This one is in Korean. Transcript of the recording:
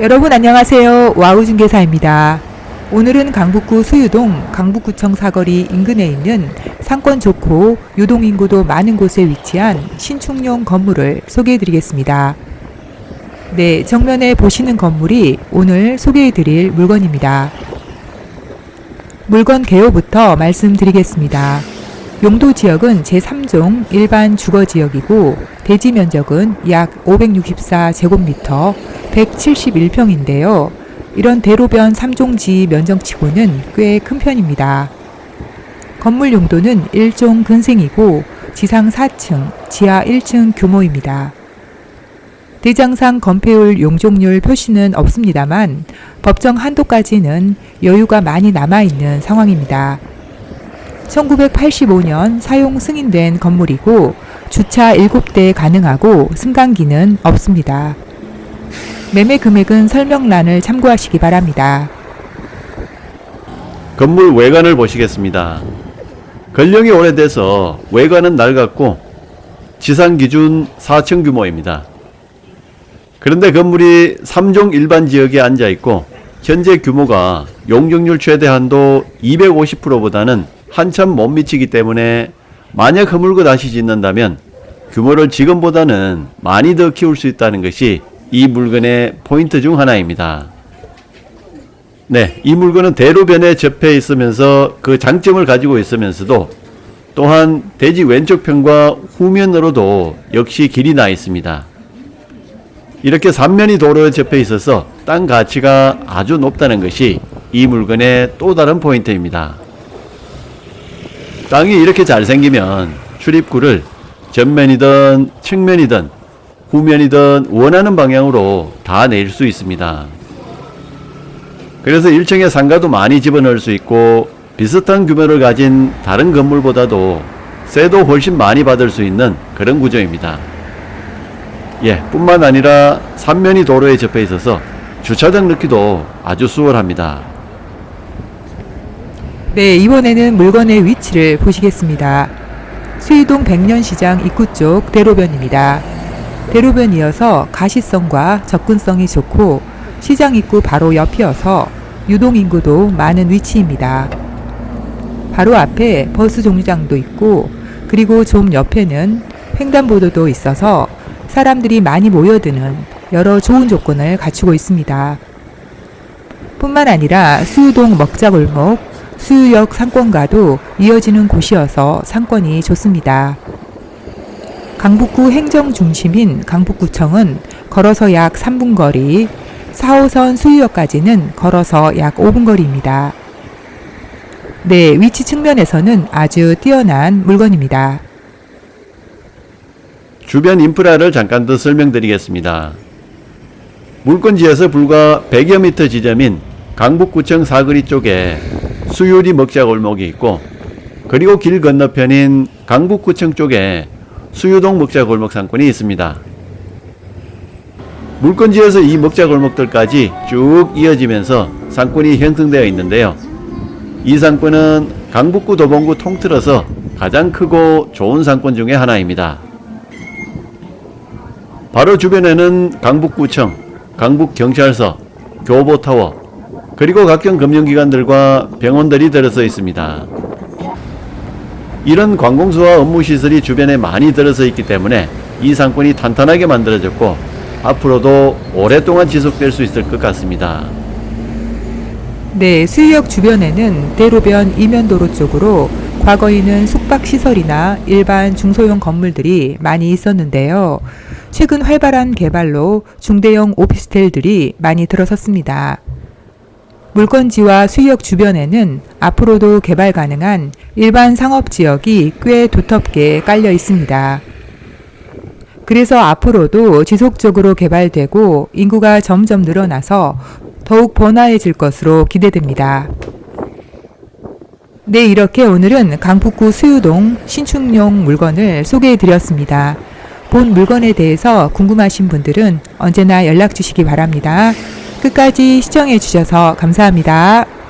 여러분 안녕하세요. 와우 중개사입니다. 오늘은 강북구 수유동 강북구청 사거리 인근에 있는 상권 좋고 유동 인구도 많은 곳에 위치한 신축용 건물을 소개해 드리겠습니다. 네, 정면에 보시는 건물이 오늘 소개해 드릴 물건입니다. 물건 개요부터 말씀드리겠습니다. 용도 지역은 제3종 일반 주거 지역이고 대지 면적은 약 564제곱미터 171평인데요. 이런 대로변 3종지 면적치고는 꽤 큰 편입니다. 건물 용도는 1종 근생이고 지상 4층, 지하 1층 규모입니다. 대장상 건폐율 용적률 표시는 없습니다만 법정 한도까지는 여유가 많이 남아있는 상황입니다. 1985년 사용 승인된 건물이고 주차 7대 가능하고 승강기는 없습니다. 매매 금액은 설명란을 참고하시기 바랍니다. 건물 외관을 보시겠습니다. 건력이 오래돼서 외관은 낡았고 지상 기준 4층 규모입니다. 그런데 건물이 3종 일반 지역에 앉아 있고 현재 규모가 용적률 최대 한도 250%보다는 한참 못 미치기 때문에 만약 허물고 다시 짓는다면 규모를 지금보다는 많이 더 키울 수 있다는 것이 이 물건의 포인트 중 하나입니다. 네, 이 물건은 대로변에 접해 있으면서 그 장점을 가지고 있으면서도 또한 대지 왼쪽 편과 후면으로도 역시 길이 나 있습니다. 이렇게 3면이 도로에 접해 있어서 땅 가치가 아주 높다는 것이 이 물건의 또 다른 포인트입니다. 땅이 이렇게 잘 생기면 출입구를 전면이든 측면이든 후면이든 원하는 방향으로 다 낼 수 있습니다. 그래서 1층에 상가도 많이 집어넣을 수 있고 비슷한 규모를 가진 다른 건물보다도 세도 훨씬 많이 받을 수 있는 그런 구조입니다. 예, 뿐만 아니라 삼면이 도로에 접해 있어서 주차장 넣기도 아주 수월합니다. 네, 이번에는 물건의 위치를 보시겠습니다. 수유동 백년시장 입구 쪽 대로변입니다. 대로변이어서 가시성과 접근성이 좋고 시장 입구 바로 옆이어서 유동 인구도 많은 위치입니다. 바로 앞에 버스 정류장도 있고 그리고 좀 옆에는 횡단보도도 있어서 사람들이 많이 모여드는 여러 좋은 조건을 갖추고 있습니다. 뿐만 아니라 수유동 먹자골목, 수유역 상권과도 이어지는 곳이어서 상권이 좋습니다. 강북구 행정 중심인 강북구청은 걸어서 약 3분 거리, 4호선 수유역까지는 걸어서 약 5분 거리입니다. 네, 위치 측면에서는 아주 뛰어난 물건입니다. 주변 인프라를 잠깐 더 설명드리겠습니다. 물건지에서 불과 100여 미터 지점인 강북구청 사거리 쪽에 수유리 먹자 골목이 있고 그리고 길 건너편인 강북구청 쪽에 수유동 먹자 골목 상권이 있습니다. 물건지에서 이 먹자 골목들까지 쭉 이어지면서 상권이 형성되어 있는데요. 이 상권은 강북구 도봉구 통틀어서 가장 크고 좋은 상권 중의 하나입니다. 바로 주변에는 강북구청, 강북경찰서, 교보타워, 그리고 각종 금융기관들과 병원들이 들어서 있습니다. 이런 관공서와 업무시설이 주변에 많이 들어서 있기 때문에 이 상권이 탄탄하게 만들어졌고 앞으로도 오랫동안 지속될 수 있을 것 같습니다. 네, 수유역 주변에는 대로변 이면도로 쪽으로 과거에는 숙박시설이나 일반 중소형 건물들이 많이 있었는데요. 최근 활발한 개발로 중대형 오피스텔들이 많이 들어섰습니다. 물건지와 수유역 주변에는 앞으로도 개발 가능한 일반 상업 지역이 꽤 두텁게 깔려 있습니다. 그래서 앞으로도 지속적으로 개발되고 인구가 점점 늘어나서 더욱 번화해질 것으로 기대됩니다. 네, 이렇게 오늘은 강북구 수유동 신축용 물건을 소개해 드렸습니다. 본 물건에 대해서 궁금하신 분들은 언제나 연락 주시기 바랍니다. 끝까지 시청해 주셔서 감사합니다.